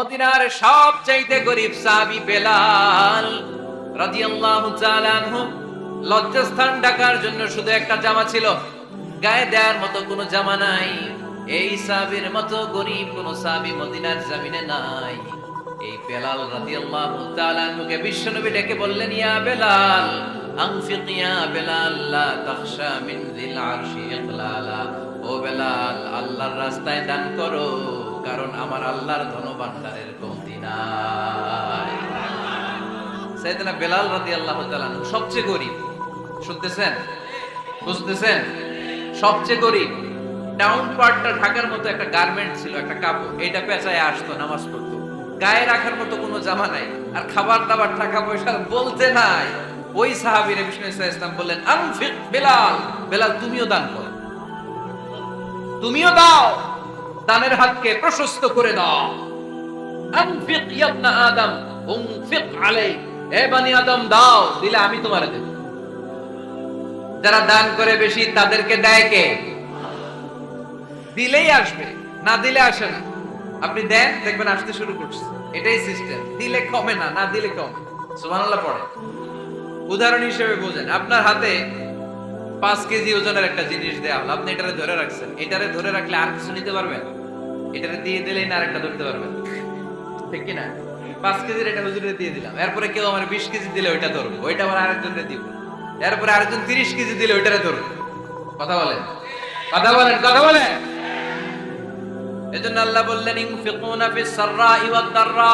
মদিনার সবচাইতে গরিব সাহাবী বেলাল রাদিয়াল্লাহু তাআলা আনহু। লজ্জাস্থান ঢাকার জন্য শুধু একটা জামা ছিল। গায়ে দেওয়ার মতো কোনো জামা নাই। এই সাহাবীর মতো গরিব কোনো সাহাবী মদিনার জমিনে নাই। এই বেলাল রাদিয়াল্লাহু তাআলা আনহুকে বিশ্বনবী ডেকে বললেন, ইয়া বেলাল, আনফিক ইয়া বেলাল, লা তাখশা মিন যিল আরশি ইকলালা। ও বেলাল, আল্লাহর রাস্তায় দান করো। কারণ আমার আল্লাহর ধনভাণ্ডারের কমতি নাই। সাইয়েদনা বেলাল তাআলা আনহু, সবচেয়ে গরিব, শুনতেছেন? বুঝতেছেন? সবচেয়ে গরিব টাউন পার্টটা ঢাকার মতো একটা গার্মেন্ট ছিল, একটা কাপড়, এটা পেঁচায় আসতো, নামাজ পড়তো। গায়ে রাখার মতো কোনো জামা নাই, আর খাবার দাবার, টাকা পয়সা বলতে নাই। ওই সাহাবীর বিষ্ণু ইসলাম বললেন, আনফিক বেলাল বেলাল তুমিও দান করো। তুমিও দাও। দানের হাতকে প্রশস্ত করে দাও। আনফিক ইয়া আদম, উনফিক আলাই এ বানি আদম, দাও, দিলে আমি তোমারে দেব। যারা দান করে বেশি, তাদেরকে দেয় কে? দিলেই আসবে, না দিলে আসে না। আপনি দেন, দেখবেন আসতে শুরু করছে। এটাই সিস্টেম, দিলে কমে না না দিলে কমে। সুবহানাল্লাহ পড়ে উদাহরণ হিসেবে বোঝেন, আপনার হাতে পাঁচ কেজি ওজনের একটা জিনিস দেয়া হলো। আপনি এটারে ধরে রাখছেন। এটারে ধরে রাখলে আর কিছু নিতে পারবেন? এটারে দিয়ে দিলেই না আরেকটা ধরতে পারবেন। ঠিক কি না পাঁচ কেজির এটা হুজুরে দিয়ে দিলাম। এরপরে কেউ আমার বিশ কেজি দিলে ওইটা ধরবো। ওইটা আবার আরেকজনকে দিব। এরপরে আরেকজন তিরিশ কেজি দিলে ওইটারে ধরবো। কথা বলেন? কথা বলেন কথা বলেন! এজন্য আল্লাহ বললেন, ইনফিকুনা ফিস সাররাই ওয়াদ দাররা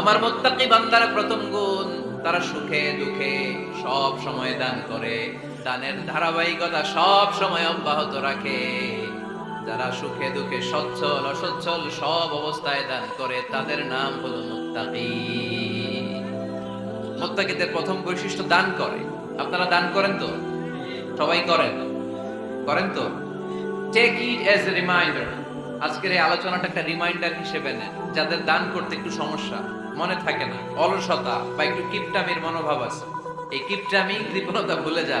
আমার মুত্তাকি বান্দার প্রথম গুণ, তারা সুখে দুঃখে সব সময় দান করে। দানের ধারাবাহিকতা সব সময় অব্যাহত রাখে। যারা সুখে, দুঃখে, সচ্ছল, অসচ্ছল সব অবস্থায় দান করে, তাদের নাম হলো মুত্তাকি মুত্তাকিদের প্রথম বৈশিষ্ট্য দান করে। আপনারা দান করেন তো? সবাই করেন। করেন তো? Take it as a reminder আজকের এই আলোচনাটা একটা রিমাইন্ডার হিসেবে নেন। যাদের দান করতে একটু সমস্যা, মনে থাকে না। অলসতা বা একটু কিপটামির মনোভাব আছে। এই কিপটামি কৃপণতা ভুলে যা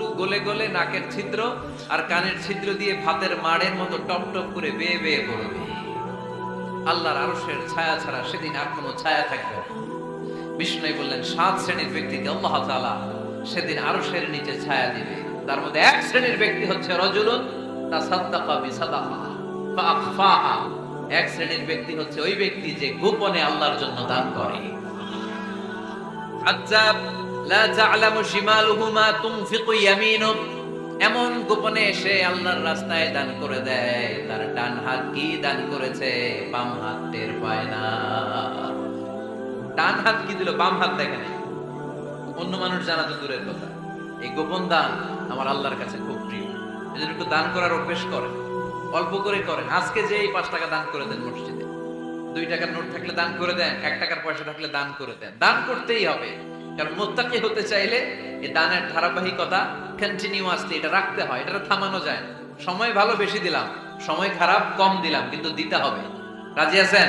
গলে গলে নাকের ছিদ্র আর কানের ছিদ্র দিয়ে ভাতের মাড়ের মতো টপ টপ করে বেয়ে বেয়ে পড়বে। আল্লাহর আরশের ছায়া ছাড়া সেদিন আর কোনো ছায়া থাকবে বিষ্ণু বললেন, সাত শ্রেণির ব্যক্তিকে আল্লাহ তাআলা সেদিন আরশের নিচে ছায়া দিবে। তার মধ্যে এক শ্রেণির ব্যক্তি হচ্ছে রজুলুন তাসাদ্দাকা বিসাদাকা ফাআখফাহা এক শ্রেণির ব্যক্তি হচ্ছে ওই ব্যক্তি যে গোপনে আল্লাহর জন্য দান করে। হাত্তা লা শিমালুহু মা তুনফিকু ইয়ামিনু এমন গোপনে এসে আল্লাহর রাস্তায় দান করে দেয়। তার ডান হাত কি দান করেছে? বাম হাত টের পায় না। ডান হাত কি দিল? বাম হাত দেখে অন্য মানুষ জানা তো দূরের কথা। এই গোপন দান আমার আল্লাহর কাছে খুব প্রিয়। এজন্য একটু দান করার অভ্যেস করেন। অল্প করে করেন। আজকে যে এই পাঁচ টাকা দান করে দেন মসজিদে। দুই টাকার নোট থাকলে দান করে দেন, এক টাকার পয়সা থাকলে দান করে দেন। দান করতেই হবে। কারণ মোত্তাকি হতে চাইলে এই দানের ধারাবাহিকতা কন্টিনিউয়াসলি এটা রাখতে হয় এটা থামানো যায়। সময় ভালো বেশি দিলাম, সময় খারাপ কম দিলাম, কিন্তু দিতে হবে। রাজি আছেন?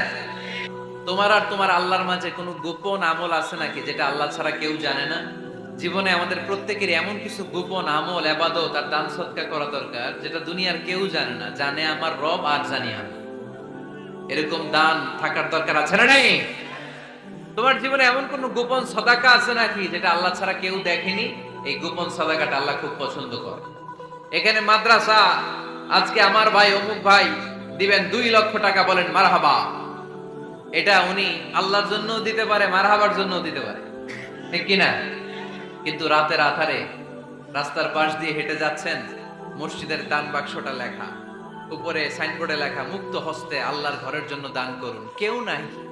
তোমার আর তোমার আল্লাহর মাঝে কোনো গোপন আমল আছে নাকি যেটা আল্লাহ ছাড়া কেউ জানে না? জীবনে আমাদের প্রত্যেকের এমন কিছু গোপন আমল এবাদত আর দান সৎকার করা দরকার যেটা দুনিয়ার কেউ জানে না, জানে আমার রব আর জানি আমি। এরকম দান থাকার দরকার আছে না নেই? তোমার জীবনে এমন কোন গোপন সদাকা আছে নাকি যেটা আল্লাহ ছাড়া কেউ দেখেনি? এই গোপন সদাকাটা আল্লাহ খুব পছন্দ করে এখানে মাদ্রাসা, আজকে আমার ভাই, অমুক ভাই দিবেন দুই লক্ষ টাকা বলেন মারহাবা। এটা উনি আল্লাহর জন্য দিতে পারে, মারহাবার জন্য দিতে পারে। ঠিক কিনা? কিন্তু রাতের আধারে রাস্তার পাশ দিয়ে হেঁটে যাচ্ছেন, মসজিদের দান বাক্সটা লেখা। উপরে সাইনবোর্ডে লেখা, মুক্ত হস্তে আল্লাহর ঘরের জন্য দান করুন। কেউ নাই।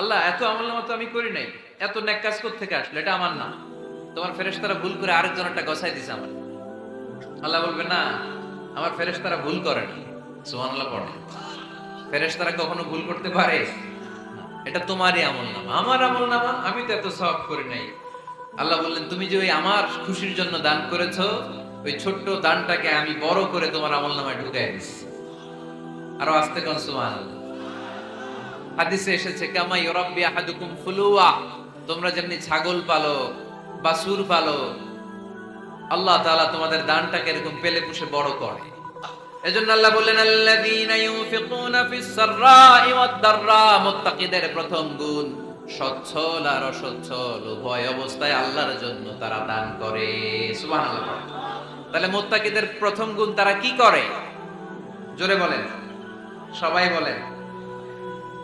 আল্লাহ, এত আমল নামা তো আমি করি নাই। এত নেক কাজ থেকে আসলো? এটা আমার না। তোমার ফেরেশতারা ভুল করে আরেকজন একটা গসাই দিছে আমার। আল্লাহ বলবে, না, আমার ফেরেশতারা ভুল করে না সুবহানাল্লাহ পড়ে। ফেরেশতারা কখনো ভুল করতে পারে? এটা তোমারই আমল নামা। আমার আমল নামা, আমি তো এত সওয়াব করি নাই। আল্লাহ বললেন, তুমি যে ওই আমার খুশির জন্য দান করেছ, ওই ছোট্ট দানটাকে আমি বড় করে তোমার আমল নামায় ঢুকাই দিচ্ছি আরও আস্তে কোন সুবহানাল্লাহ। হাদিসে এসেছে, কামা ইউরাব্বি আহাদুকুম ফুলুয়া। তোমরা যেমনি ছাগল পালো বা সুর পালো, আল্লাহ তাআলা তোমাদের দানটাকে এরকম পেলে পুষে বড় করে। এজন্য আল্লাহ বললেন, আল্লাযীনা ইউনফিকুনা ফিস সাররাই ওয়াদ দাররা। মুত্তাকিদের প্রথম গুণ, সচ্ছল আর অসচ্ছল, উভয় অবস্থায় আল্লাহর জন্য তারা দান করে। সুবহানাল্লাহ। তাহলে মুত্তাকিদের প্রথম গুণ তারা কি করে? জোরে বলেন, সবাই বলেন।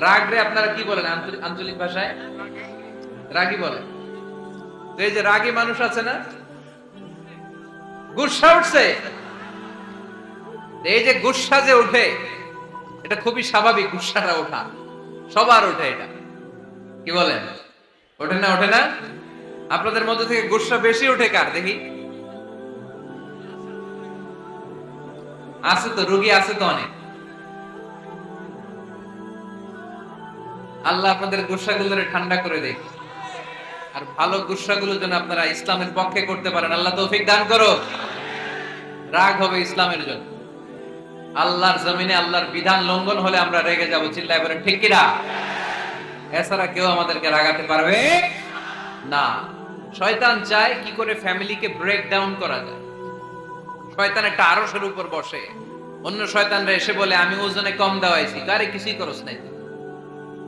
রাগ রে আপনারা কি বলেন? আঞ্চলিক- ভাষায়? রাগি বলে এই যে রাগী মানুষ আছে না? গুসা উঠছে। এই যে গুসা যে ওঠে, এটা খুবই স্বাভাবিক গুসাটা ওঠা। সবার ওঠে এটা। কি বলেন? ওঠে না ওঠে না? আপনাদের মধ্যে থেকে গুসা বেশি ওঠে কার? দেখি। আছে তো, রুগী আছে তো অনেক। আল্লাহ আপনাদের গুসাগুলোরে ঠান্ডা করে দেয়। আর ভালো গুসাগুলো যেন আপনারা ইসলামের পক্ষে করতে পারেন, আল্লাহ তৌফিক দান করো রাগ হবে ইসলামের জন্য। আল্লাহর জমিনে আল্লাহর বিধান লঙ্ঘন হলে আমরা রেগে যাব, চিল্লায় বলেন, ঠিক কিনা? এছাড়া কেউ আমাদেরকে রাগাতে পারবে না। শয়তান চায় কি করে ফ্যামিলিকে ব্রেক ডাউন করা যায়। শয়তান একটা আরসের উপর বসে। অন্য শয়তানরা এসে বলে, আমি ওজনে কম দেওয়াইছি। কারে কিছুই করস নাই।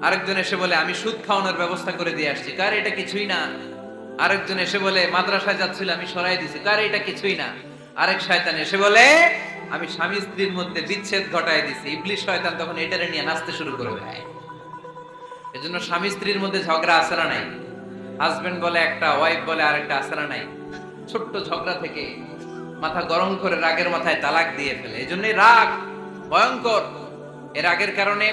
আরেকজন এসে বলে, আমি সুদ খাওয়ানোর ব্যবস্থা করে দিয়ে আসছি। কার, এটা কিছুই না। আরেকজন এসে বলে, মাদ্রাসায় যাচ্ছিল, আমি সরাই দিছি। কার, এটা কিছুই না। আরেক শয়তান এসে বলে, আমি স্বামী স্ত্রীর মধ্যে বিচ্ছেদ ঘটায় দিছি। ইবলিশ শয়তান তখন এটারে নিয়ে নাচতে শুরু করে দেয়। এজন্য স্বামী স্ত্রীর মধ্যে ঝগড়া না নাই। হাজবেন্ড বলে একটা, ওয়াইফ বলে আরেকটা না নাই। ছোট্ট ঝগড়া থেকে মাথা গরম করে রাগের মাথায় তালাক দিয়ে ফেলে। এজন্যই রাগ ভয়ঙ্কর। এর রাগের কারণে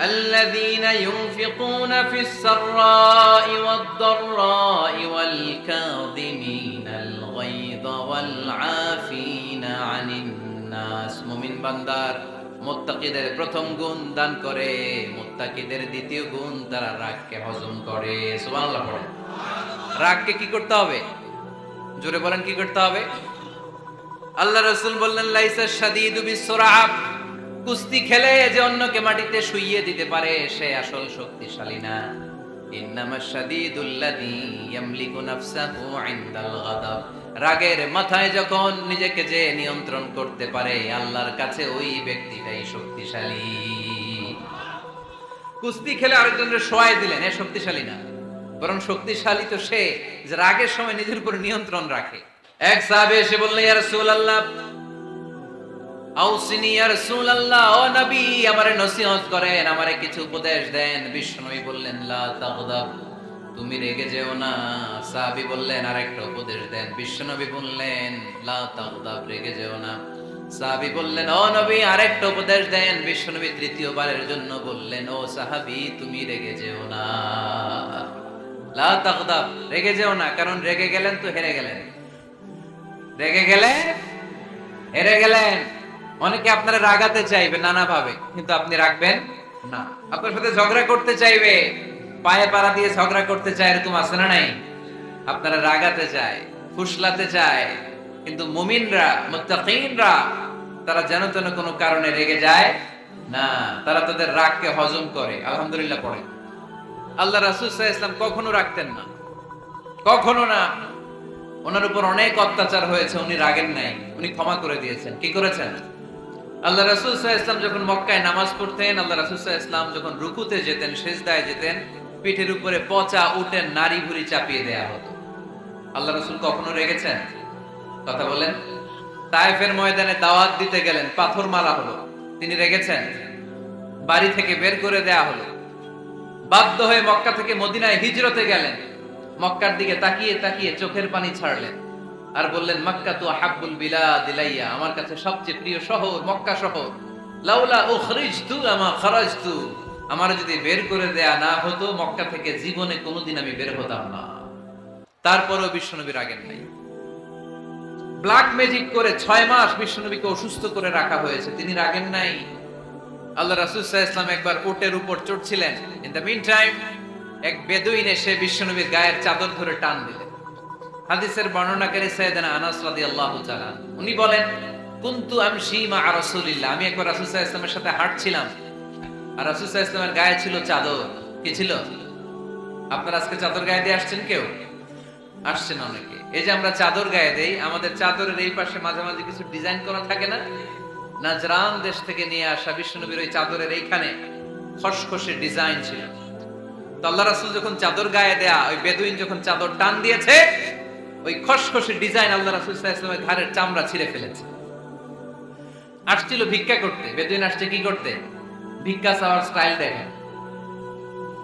الذين ينفقون في السراء والضراء والكاظمين الغيظ والعافين عن الناس মুমিন বান্দার মুত্তাকিদের প্রথম গুণ দান করে মুত্তাকিদের দ্বিতীয় গুণ তারা রাগকে হজম করে সুবহানাল্লাহ পড়ে রাগকে কি করতে হবে জোরে বলেন কি করতে হবে আল্লাহ রসুল বললেন লাইসা শাদীদু বিসরাব কুস্তি খেলে যে অন্যকে মাটিতে শুইয়ে দিতে পারে, সে আসল শক্তিশালী না। রাগের মাথায় যখন নিজেকে যে নিয়ন্ত্রণ করতে পারে, আল্লাহর কাছে ওই ব্যক্তিটাই শক্তিশালী। কুস্তি খেলে আরেকজনের সোয়াই দিলেন, এ শক্তিশালী না। বরং শক্তিশালী তো সে, যে রাগের সময় নিজের উপর নিয়ন্ত্রণ রাখে। এক সাহাবে এসে বললেন আমারে নসিহত করেন, আমারে কিছু উপদেশ দেন। বিশ্বনবী বললেন তুমি রেগে যেও না। বললেন উপদেশ দেন। বিশ্বনবী বললেন, লা যেও না। বললেন আরেকটা উপদেশ দেন। বিশ্বনবী তৃতীয়বারের জন্য বললেন, ও সাহাবী, তুমি রেগে যেও না। রেগে যেও না, কারণ রেগে গেলেন তো হেরে গেলেন। রেগে গেলে হেরে গেলেন? অনেকে আপনারা রাগাতে চাইবে নানা ভাবে কিন্তু আপনি রাখবেন না। আপনার সাথে ঝগড়া করতে চাইবে, পায়ে পাড়া দিয়ে ঝগড়া করতে চায়, এরকম আছে না নাই? আপনারা রাগাতে চায়, ফুসলাতে চায়, কিন্তু মুমিনরা, মুত্তাকিনরা, তারা যেন তেন কোনো কারণে রেগে যায় না। তারা তাদের রাগকে হজম করে, আলহামদুলিল্লাহ পড়ে। আল্লাহ রাসূল ইসলাম কখনো রাখতেন না। কখনো না। ওনার উপর অনেক অত্যাচার হয়েছে, উনি রাগেন নাই, উনি ক্ষমা করে দিয়েছেন। কি করেছেন? আল্লাহ রাসূল ইসলাম যখন মক্কায় নামাজ পড়তেন, আল্লাহ রাসূল ইসলাম যখন রুকুতে যেতেন, সেজদায় যেতেন, পিঠের উপরে পচা উটের নারী ভুড়ি চাপিয়ে দেয়া হতো। আল্লাহ রাসূল কখনো রেগেছেন? কথা বলেন। তায়েফের ময়দানে দাওয়াত দিতে গেলেন, পাথর মারা হলো। তিনি রেগেছেন? বাড়ি থেকে বের করে দেয়া হলো। বাধ্য হয়ে মক্কা থেকে মদিনায় হিজরতে গেলেন। মক্কার দিকে তাকিয়ে তাকিয়ে চোখের পানি ছাড়লেন। আর বললেন, মক্কা তো হাব্বুল বিলা দিলাইয়া আমার কাছে সবচেয়ে প্রিয় শহর মক্কা শহর। লাউলা উখরিজতু আমা খারাজতু। আমার যদি বের করে দেয়া না হতো, মক্কা থেকে জীবনে কোনোদিন আমি বের হতাম না। তারপরেও বিশ্বনবী রাগেন নাই। ব্ল্যাক ম্যাজিক করে ছয় মাস বিশ্বনবীকে অসুস্থ করে রাখা হয়েছে। তিনি রাগেন নাই। আল্লাহ আলাইহি ওয়াসাল্লাম একবার উটের উপর চড়ছিলেন। ইন দ্য মিন টাইম এক বেদুইন এসে বিশ্বনবীর গায়ের চাদর ধরে টান দিলেন। হাদিসের বর্ণনাকারী সাইয়েদনা আনাস রাদিয়াল্লাহু তাআলা, উনি বলেন, কুনতু আমশি মা রাসূলিল্লাহ। আমি একবার রাসূল সাল্লাল্লাহু আলাইহি সাথে হাঁটছিলাম, আর রাসূল সাল্লাল্লাহু আলাইহি গায়ে ছিল চাদর। কি ছিল? আপনারা আজকে চাদর গায়ে দিয়ে আসছেন কেউ? আসছেন অনেকে। এই যে আমরা চাদর গায়ে দেই, আমাদের চাদরের এই পাশে মাঝে মাঝে কিছু ডিজাইন করা থাকে না? নাজরান দেশ থেকে নিয়ে আসা বিষ্ণুনবীর ওই চাদরের এইখানে খসখসে ডিজাইন ছিল। তো আল্লাহ রাসূল যখন চাদর গায়ে দেয়া, ওই বেদুইন যখন চাদর টান দিয়েছে ওই খসখসে ডিজাইন আল্লাহ রাসূল সাল্লাল্লাহু আলাইহি ঘাড়ের চামড়া ছিঁড়ে ফেলেছে। আসছিল ভিক্ষা করতে। বেদুইন আসছে কি করতে? ভিক্ষা চাওয়ার স্টাইল দেখেন।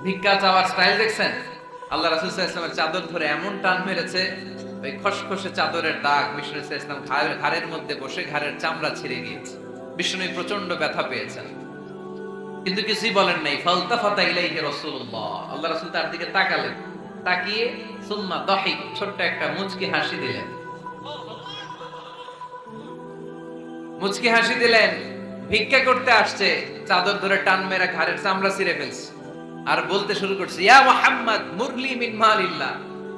ভিক্ষা চাওয়ার স্টাইল দেখছেন? আল্লাহ রাসূল সাল্লাল্লাহু চাদর ধরে এমন টান মেরেছে, ওই খসখসে চাদরের দাগ বিষ্ণু ওয়াসাল্লাম ঘাড়ের মধ্যে বসে ঘাড়ের চামড়া ছিঁড়ে গিয়েছে। বিষ্ণু প্রচণ্ড ব্যথা পেয়েছেন। কিন্তু কিছুই বলেন নাই, ফালতাফাতা ইলাইহি রাসূলুল্লাহ। আল্লাহ রাসূল তার দিকে তাকালেন। তাকিয়ে সুম্মা দাহিক ছোট্ট একটা মুচকি হাসি দিলেন। মুচকি হাসি দিলেন, ভিক্ষা করতে আসছে, চাদর ধরে টান মেরা ঘাড়ের চামড়া ছিঁড়ে ফেলছে। আর বলতে শুরু করছে, ইয়া মুহাম্মদ, মুরলি মিন মালিল্লাহ।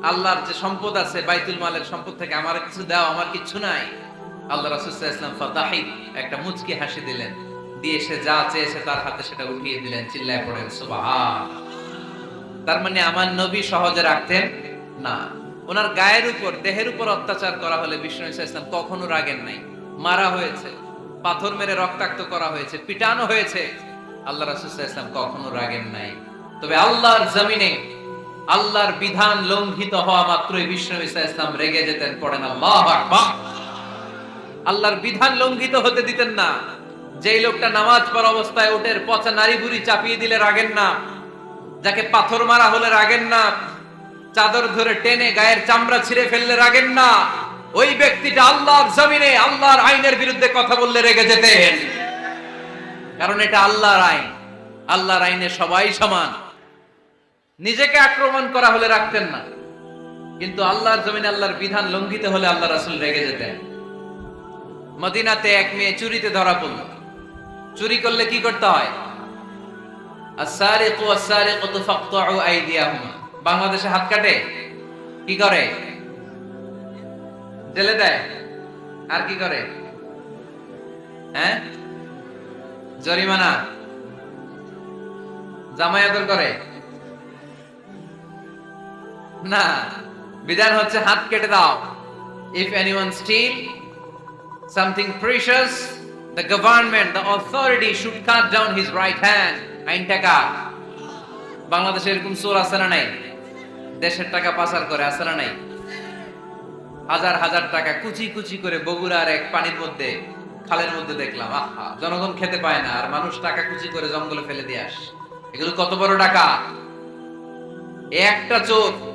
আল্লাহর যে সম্পদ আছে, বাইতুল মালের সম্পদ থেকে আমার কিছু দাও, আমার কিছু নাই। আল্লাহ রাসূল সাল্লাল্লাহু আলাইহি ওয়াসাল্লাম ফাদাহিক একটা মুচকি হাসি দিলেন। দিয়ে সে যা চেয়েছে তার হাতে সেটা উঠিয়ে দিলেন, চিল্লায় পড়েন সুবহান তার মানে আমার নবী সহজে রাখতেন না। ওনার গায়ের উপর, দেহের উপর অত্যাচার করা হলে বিষ্ণু ইসলাম কখনো রাগেন নাই। মারা হয়েছে, পাথর মেরে রক্তাক্ত করা হয়েছে, পিটানো হয়েছে। আল্লাহ ইসলাম কখনো রাগেন নাই। তবে আল্লাহর জমিনে, আল্লাহর বিধান লঙ্ঘিত হওয়া মাত্রই বিষ্ণু ইসলাম রেগে যেতেন, পড়েন আল্লাহ আল্লাহর বিধান লঙ্ঘিত হতে দিতেন না। যেই লোকটা নামাজ পড়া অবস্থায় ওটের পচা নারী বুড়ি চাপিয়ে দিলে রাগেন না। যাকে পাথর মারা হলে রাগেন না, চাদর ধরে টেনে গায়ের চামড়া ছিঁড়ে ফেললে রাগেন না। ওই ব্যক্তিটা আল্লাহর জমিনে, আল্লাহর আইনের বিরুদ্ধে কথা বললে রেগে যেতেন। কারণ এটা আল্লাহর আইন। আল্লাহর আইনে সবাই সমান। নিজেকে আক্রমণ করা হলে রাখতেন না। কিন্তু আল্লাহর জমিনে আল্লাহর বিধান লঙ্ঘিত হলে আল্লাহ রাসুল রেগে যেতেন। মদিনাতে এক মেয়ে চুরিতে ধরা পড়ল। চুরি করলে কি করতে হয়? বাংলাদেশে হাত কাটে? কি করে? জেলে দেয়? আর কি করে? হ্যাঁ? জরিমানা? জামায়াতর করে? না। বিধান হচ্ছে হাত কেটে দাও। If anyone steal something precious the government, the authority should cut down his right hand. আইন টাকা। বাংলাদেশে এরকম চোর আছে না নাই? দেশের টাকা পাচার করে আছে না নাই? হাজার হাজার টাকা কুচি কুচি করে বগুড়ার এক পানির মধ্যে, খালের মধ্যে দেখলাম, আহা, জনগণ খেতে পায় না, আর মানুষ টাকা কুচি করে জঙ্গলে ফেলে দিয়ে আস। এগুলো কত বড় টাকা? একটা চোর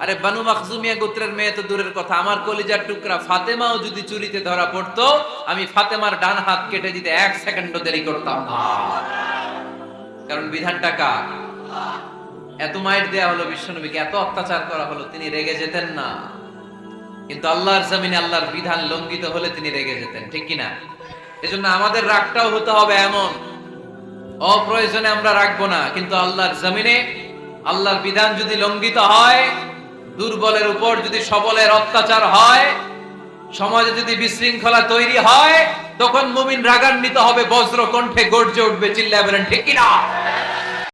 আরে বানু গোত্রের মেয়ে তো দূরের কথা। আমার কলিজার টুকরা ফাতেমাও যদি চুরিতে ধরা পড়তো, আমি ফাতেমার ডান হাত কেটে দিতে এক সেকেন্ডও দেরি করতাম না। কারণ বিধানটা কার? এত মাইট দেয়া হলো বিশ্বনবীকে, এত অত্যাচার করা হলো, তিনি রেগে যেতেন না। কিন্তু আল্লাহর জমিনে আল্লাহর বিধান লঙ্ঘিত হলে তিনি রেগে যেতেন, ঠিক কিনা? এজন্য আমাদের রাগটাও হতে হবে এমন। অপ্রয়োজনে আমরা রাখব না, কিন্তু আল্লাহর জমিনে, আল্লাহর বিধান যদি লঙ্ঘিত হয়, দুর্বলের উপর যদি সবলের অত্যাচার হয়, সমাজে যদি বিশৃঙ্খলা তৈরি হয়, তখন মুমিন রাগান্বিত হবে বজ্র কণ্ঠে গর্জে উঠবে চিল্লা বলেন, ঠিক কিনা?